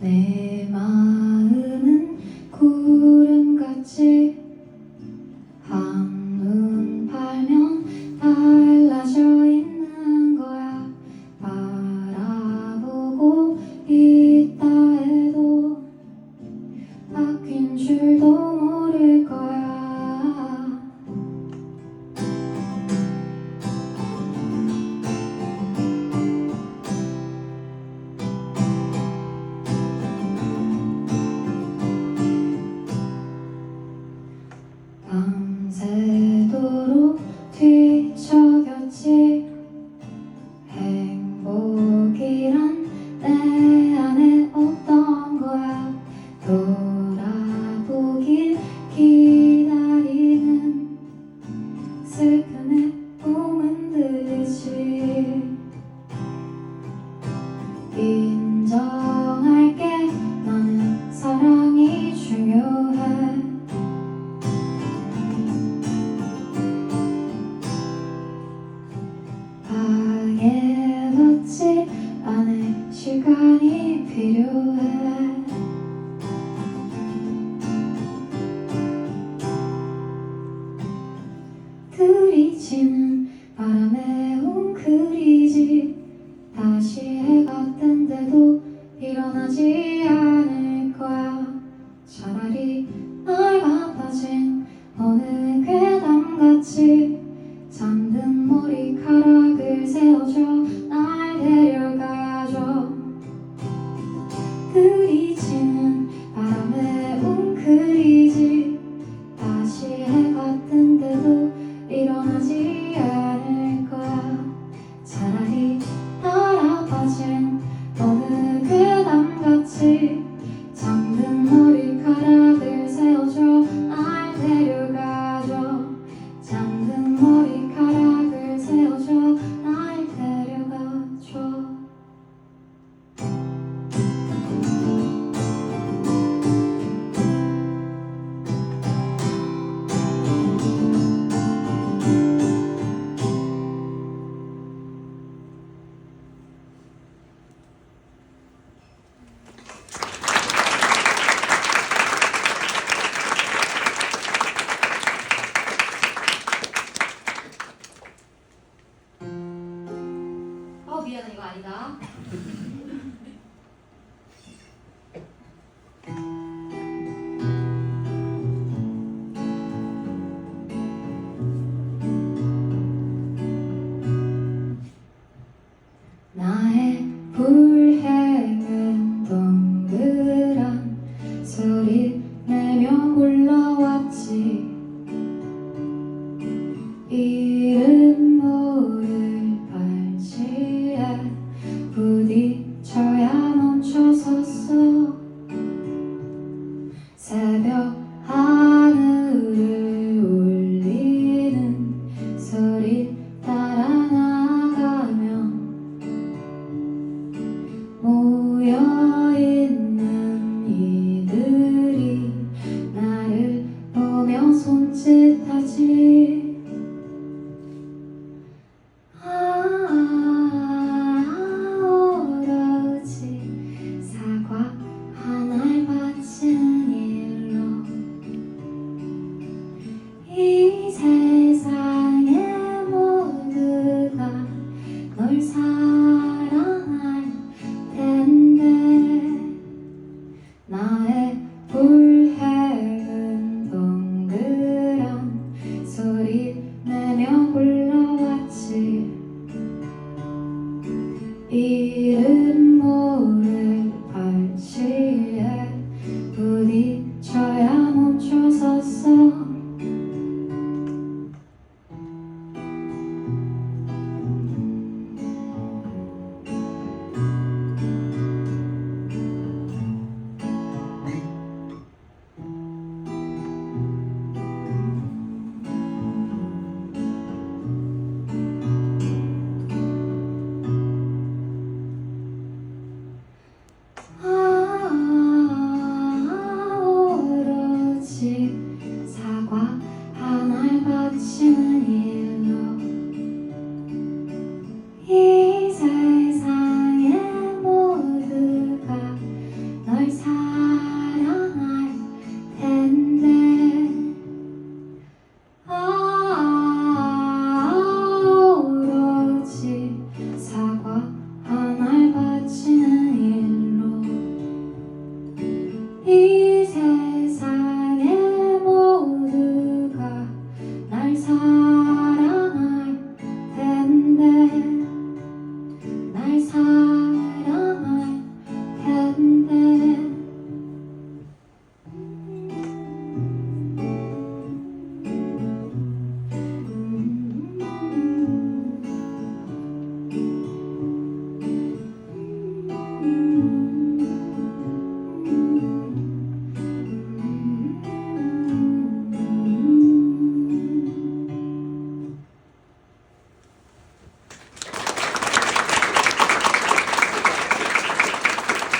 네. 밤새도록 뒤척였지. 행복이란 내 안에 없던 거야? 돌아보길 기다리는 내 꿈은 들리지 시간이 필요해. 들이치는 바람에 웅크리지. 다시 해가 뜬데도 일어나지 않을 거야. 차라리 나이가 빠진 어느 괴담같이 들 아니다 새벽 всем.